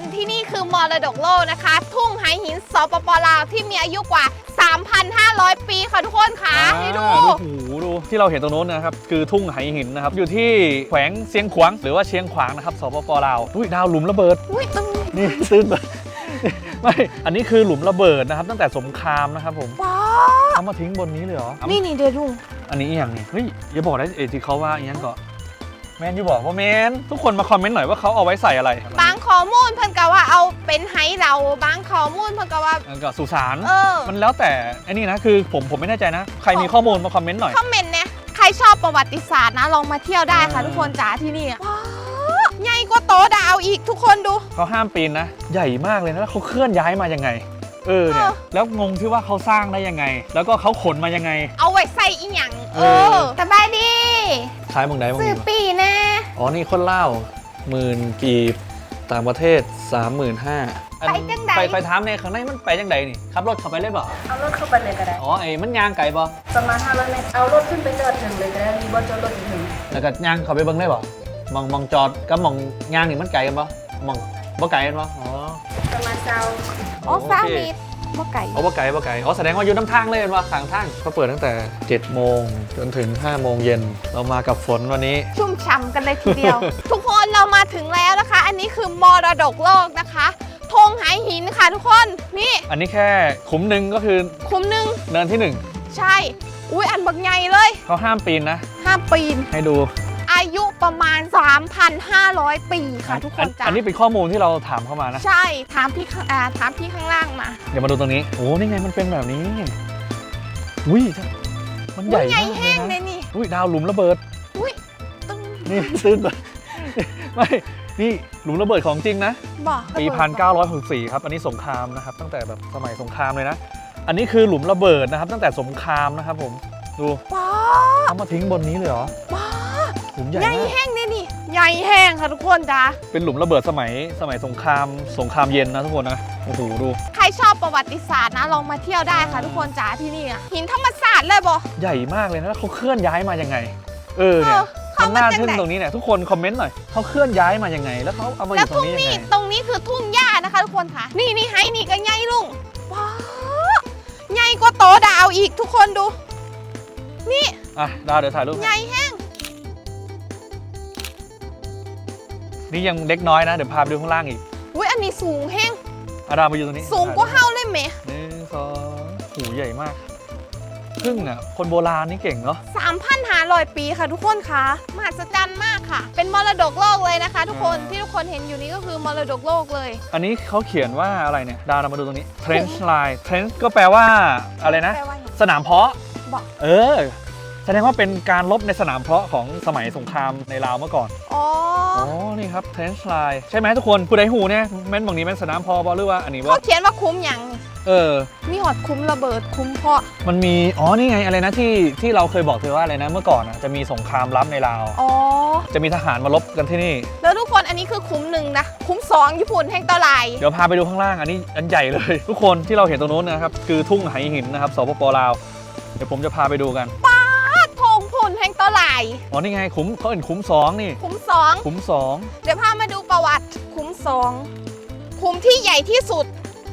คนที่นี่คือมรดกโลกนะคะ ทุ่งไหหินสปปลาวที่มีอายุกว่า 3,500 ปีค่ะทุกคนค่ะให้ดูอ่าโอ้โหดูที่เราเห็นตรงโน้นนะครับคือทุ่งไหหินนะครับอยู่ที่แขวงเชียงขวางหรือว่าเชียงขวางนะครับสปปลาวอุ้ยดาวหลุมระเบิด อุ้ยตรงนี้นี่ตื้นไปไม่ อันนี้คือหลุมระเบิดนะครับ ตั้งแต่สงครามนะครับผมว้าเอามาทิ้งบนนี้เลยเหรอเอานี่นี่เดี๋ยวดูอันนี้อหย่างนี้เฮ้ยอย่าบอกนะเอที่เขาว่าอย่างนั้นก็ แมนอยู่บอกว่าแมนทุกคนมาคอมเมนต์หน่อยว่าเขาเอาไว้ใส่อะไรบางข้อมูลเพิ่นก็ว่าเอาเป็นไหเราบางข้อมูลเพิ่นก็ว่าแล้วก็สุสานเออ มันแล้วแต่ไอ้นี่นะคือผมผมไม่แน่ใจนะ ใครมีข้อมูลมาคอมเมนต์หน่อย คอมเมนต์เนี่ยใครชอบประวัติศาสตร์นะลองมาเที่ยวได้ค่ะเออทุกคนจ๋าที่นี่อะว้าวใหญ่กว่าโตะดาวอีกทุกคนดู เขาห้ามปีนนะ ใหญ่มากเลยนะแล้วเขาเคลื่อนย้ายมายังไง เออเนี่ยเออ แล้วงงที่ว่าเขาสร้างได้ยังไง แล้วก็เขาขนมายังไง เอาไว้ใส่อีหยังเอเออ อสบายดี ขายบางใดบางซื้อนี้ปีแน่อ๋อ นี่คนเล่าหมื่นกีบต่างประเทศ 35,000ไปจังใดไปไปถามในข้างในมันไปจังใดนี่ขับรถเข้าไปเลยบ่เอารถเข้าไปเลยก็ได้อ๋อไอ้มันยางไก่บ่ประมาณ500เมตรเอารถขึ้นไปจอดถึงเลยก็ได้มีบอจอดรถถึงแล้วก็ยางเข้าไปเบิ่งได้บ่มองมองจอดกับมองยางนี่มันไกลกันบ่มองบ่ไกลกันบ่อ๋อประมาณเช้าอ๋อโอเค สามเมตร บ่ไก่อ๋อบ่ไกลบ่ไกลอ๋อแสดงว่าอยู่น้ำทางเลยว่าข้างทางเขาเปิดตั้งแต่7โมงจนถึง5โมงเย็นเรามากับฝนวันนี้ ชุ่มฉ่ำกันเลยทีเดียว ทุกคนเรามาถึงแล้วนะคะ อันนี้คือมรดกโลกนะคะธงไหหินค่ะทุกคนนี่ อันนี้แค่ขุมหนึ่งก็คือคุ้มหนึงเนินที่หนึ่งใช่ อุ้ยอันบักใหญ่เลย เขาห้ามปีนนะ ห้ามปีนให้ดู อายุ ประมาณ 3,500 ปีค่ะทุกคนจ้ะอันนี้เป็นข้อมูลที่เราถามเข้ามานะ ใช่ถามพี่ข้างอ่าถามพี่ข้างล่างมาเดี๋ยวมาดูตรงนี้ โอ้นี่ไงมันเป็นแบบนี้อุ้ยมันใหญ่อุ้ยใหญ่มากแห้งเลเลยยนะนี่อุ้ยดาวหลุมระเบิด อุ้ยตึงนี่ตื้นไปไม่ นี่หลุมระเบิดของจริงนะบ่ปี 1964 ครับ อันนี้สงครามนะครับ ตั้งแต่แบบสมัยสงครามเลยนะ อันนี้คือหลุมระเบิดนะครับ ตั้งแต่สงครามนะครับผม ดูว้าเอามาทิ้งบนนี้เลยเหรอว้า หลุมใหญ่ใหญ่มากแห้งเลยนี่ใหญ่แห้งค่ะทุกคนจ้ะเป็นหลุมระเบิดสมัยสมัยสงครามสงครามเย็นนะทุกคนนะโอ้โหดู ใครชอบประวัติศาสตร์นะลองมาเที่ยวได้ค่ะทุกคนจ้าที่นี่อะหินธรรมศาสตร์เลยบ่ใหญ่มากเลยนะแล้วเขาเคลื่อนย้ายมายังไง เออเนี่ยเออเขามันน่ามาจากทึ่งไหน ตรงนี้เนี่ยทุกคนคอมเมนต์หน่อยเขาเคลื่อนย้ายมายังไง แล้วเขาเอามาอแล้วยู่ตรทุ่งงนี้ยังนี่ไงตรงนี้คือทุ่งหญ้านะคะ ทุกคนค่ะ นี่นี่ไฮนี่ก็ใหญ่ลุงว้าวใหญ่กว่าโตะดาวอีกทุกคนดู นี่อะดาวเดี๋ยวถ่ายรูปใหญ่แห้ง นี่ยังเล็กน้อยนะ เดี๋ยวพาไปดูข้างล่างอีกอุ้ยอันนี้สูงแห้งอาดาวมาอยู่ตรงนี้สูงกว่าเฮาเลยไหมหนึ่งสองหูใหญ่มากพึ่งอะคนโบราณนี่เก่งเนาะ3,500ปีค่ะทุกคนค่ะมหัศจรรย์มากค่ะ เป็นมรดกโลกเลยนะคะ ทุกคนอ่าที่ทุกคนเห็นอยู่นี้ก็คือมรดกโลกเลย อันนี้เขาเขียนว่าอะไรเนี่ย ดาวเรามาดูตรงนี้ trench line trench ก็แปลว่าอะไรนะแปลว่าอย่างสนามเพาะบอกเออ แสดงว่าเป็นการลบในสนามเพาะของสมัยสงครามในลาวเมื่อก่อนอ๋อ อ๋อ นี่ครับ trench line ใช่ไหมทุกคนผู้ใดหูเนี่ยแม่นบางนี้แม่นสนามเพาะบอหรือว่าอันนี้เขาว่าเขียนว่าคุ้มหยังเออ มีหอดคุ้มระเบิดคุ้มเพาะ มันมี อ๋อ นี่ไงอะไรนะที่ที่เราเคยบอกเธอว่าอะไรนะเมื่อก่อนอะจะมีสงครามลับในลาว อ๋อ จะมีทหารมาลบกันที่นี่ แล้วทุกคนอันนี้คือคุ้มหนึ่งนะ คุ้มสองญี่ปุ่นแห่งตะไลเดี๋ยวพาไปดูข้างล่างอันนี้อันใหญ่เลย ทุกคนที่เราเห็นตรงนู้นนะครับคือทุ่งไหหินนะครับสปปลาว เดี๋ยวผมจะพาไปดูกัน ป้าดทงพุ่นแห่งตะไลอ๋อ นี่ไงคุ้มเขาเห็นคุ้มสองนี่ คุ้มส องคุ้มสองเดี๋ยวพามาดูประวัติคุ้มสองคุ้มที่ใหญ่ที่สุด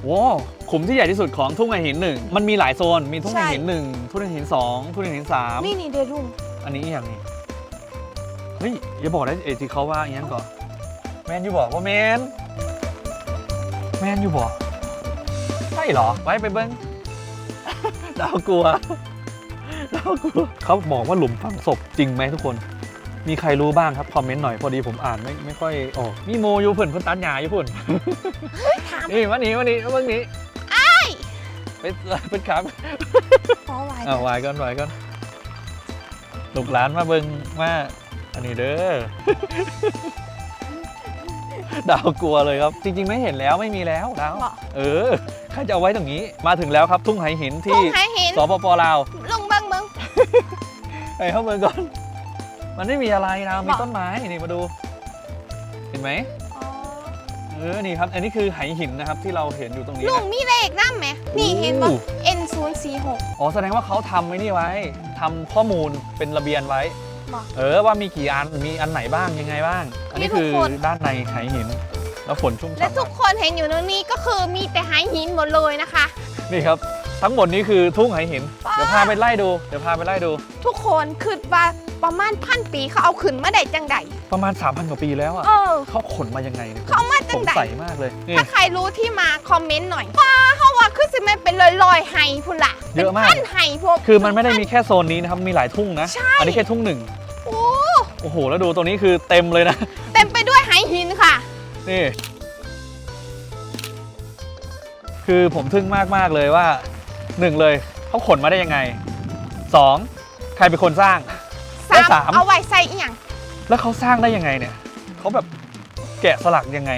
ว้าวคุ้มที่ใหญ่ที่สุดของทุ่งไหหินหนึ่งมันมีหลายโซนมีทุ่งไหใช่หินหนึ่งทุ่งไหหินสองทุ่งไหหินสามนี่นี่เดรุงอันนี้อหย่างนี้เฮ้ยอย่าบอกนะเอที่เขาว่าอย่างนั้นก่อนแมนอยู่บอกว่าแมนแมนอยู่บอกใช่เหรอไว้ไปเบิ้งดาวกลัวดาวกลัวเขาบอกว่าหลุมฝังศพจริงไหมทุกคน มีใครรู้บ้างครับ คอมเมนต์หน่อยพอดีผมอ่านไม่ไม่ค่อยออกมีโมอยู่เพื่อนเพื่อนตันหยาอยู่เพื่อนถามนี่วันนี้วันนี้วันนี้ไอ้เป็นเป็นครับขอไว้เอาวายก่อนวายก่อนลูกหลานมาเบิ่งมาอันนี้เด้อ ดาวกลัวเลยครับ จริง ๆ ไม่เห็นแล้วไม่มีแล้วดาวบอกเออใครจะเอาไว้ตรงนี้ มาถึงแล้วครับทุ่งไหหินทุ่ที่งหายหินสปปลาวลุงเบิ้งเบิ้งไปเข้าเมืองก่อน มันไม่มีอะไรนะมีบอกต้นไม้นี่มาดู เห็นไหมอ๋อเออนี่ครับ อันนี้คือไหหินนะครับที่เราเห็นอยู่ตรงนี้ลุงนะมีเลขนั่นไหม นี่เห็นปะ โอ้ N 0 4 6 อ๋อแสดงว่าเขาทำไว้นี่ไว้ทำข้อมูลเป็นระเบียนไว้ บอกเออว่ามีกี่อันมีอันไหนบ้างยังไงบ้าง อันนี้นี่ทุคืกอคน ด้านในไหหิน แล้วฝนชุ่มและฉ่ำทุกคนเห็นอยู่ตรงนี้ก็คือมีแต่หายหินหมดเลยนะคะ นี่ครับ ทั้งหมดนี้คือทุ่งไหหิน เดี๋ยวพาไปไล่ดูเดี๋ยวพาไปไล่ดู ทุกคนคิดว่า ประมาณพันปีเขาเอาขึ้นมาได้จังใดประมาณ 3,000 กว่าปีแล้วอะเออ เขาขนมายังไงเนี่ยเขามาจัสงงใดสัยมากเลยนี่ ถ้าใครรู้ที่มาคอมเมนต์หน่อยว้าเขาว่าคือสิแม่เป็นลอยๆไฮพุ่นละเยอะมากเป็นพันไฮพวก คือมันไม่ได้มีแค่โซนนี้นะครับ มีหลายทุ่งนะ ใช่ อันนี้แค่ทุ่งหนึ่งโอ้โอ้โห แล้วดูตรงนี้คือเต็มเลยนะ เต็มไปด้วยไฮหินค่ะ นี่ คือผมทึ่งมากมาก ๆ เลยว่าหนึ่งเลยเขาขนมาได้ยังไงสองใครเป็นคนสร้าง และสามเอาไว้ใส่อีหยังแล้วเขาสร้างได้ยังไงเนี่ยเขาแบบแกะสลักยังไง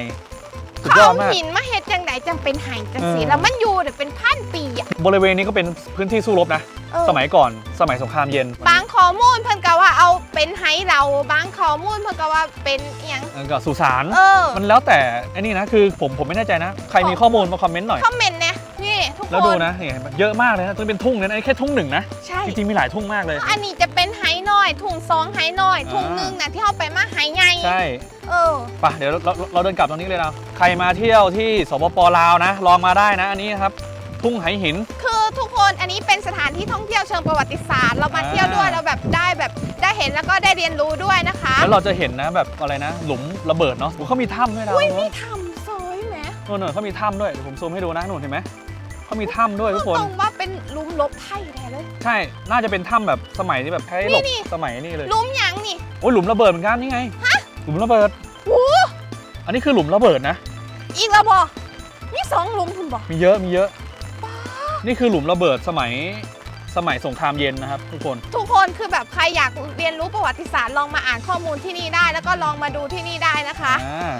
สุดเขายอดเอามาก หินมาเฮ็ดจังใดจังเป็นไฮจังสีเออ แล้วมันอยู่เดี๋ยวเป็นพันปีอะบริเวณนี้ก็เป็นพื้นที่สู้รบนะ เออสมัยก่อนสมัยสงครามเย็นบางข้อมูลเพิ่นก็ว่าเอาเป็นไฮเราบางข้อมูลเพิ่นก็ว่าเป็นอีหยังเออก็สุสาน เออ มันแล้วแต่ไอ้นี่นะ คือผมผมไม่แน่ใจนะ ใครมีข้อมูลมาคอมเมนต์หน่อย คอมเมนต์เนี่ยนี่ทุก คนแล้วดูนะนี่เห็นปะเยอะมากเลยนะต้องเป็นทุ่งนะอันนี้แค่ทุ่งหนึ่งนะ ใช่ จริงๆมีหลายทุ่งมากเลย อันนี้จะเป็นไฮน้อยถุงสองไฮน้อยอ่าถุงหนึงนะที่เอาไปมาไฮใหญ่ใช่เออไปะเดี๋ยวเราเราเราเดินกลับตรงนี้เลยนะใครมาเที่ยวที่สปปลาวนะ ลองมาได้นะ อันนี้นะครับ ทุ่งไหหิน คือทุกคนอันนี้เป็นสถานที่ท่องเที่ยวเชิงประวัติศาสตร์ เรามาอ่าเที่ยวด้วยเราแบบได้แบบได้เห็นแล้วก็ได้เรียนรู้ด้วยนะคะแล้วเราจะเห็นนะแบบอะไรนะ หลุมระเบิดเนาะโอ้เขามีถ้ำด้วยนะอุ้ยมีทำซอยไหมนู่นๆเขามีถ้ำด้วยเดี๋ยวผมซูมให้ดูนะนู่นเห็นไหม เขามีถ้ำด้วยทุกคน ตรงว่าเป็นหลุมลบไทยแท้เลย ใช่ น่าจะเป็นถ้ำแบบสมัยที่แบบใช้หลบนี่สมัยนี่เลยหลุมหยังนี่ โอ้ยหลุมระเบิดเหมือนกันนี่ไง หลุมระเบิด โอ้อันนี้คือหลุมระเบิดนะ อีกแล้วบอมีสองหลุมคุณบอมีเยอะ มีเยอะ นี่คือหลุมระเบิดสมัยสมัยสงครามเย็นนะครับ ทุกคน ทุกคนคือแบบใครอยากเรียนรู้ประวัติศาสตร์ลองมาอ่านข้อมูลที่นี่ได้ แล้วก็ลองมาดูที่นี่ได้นะคะ อ่า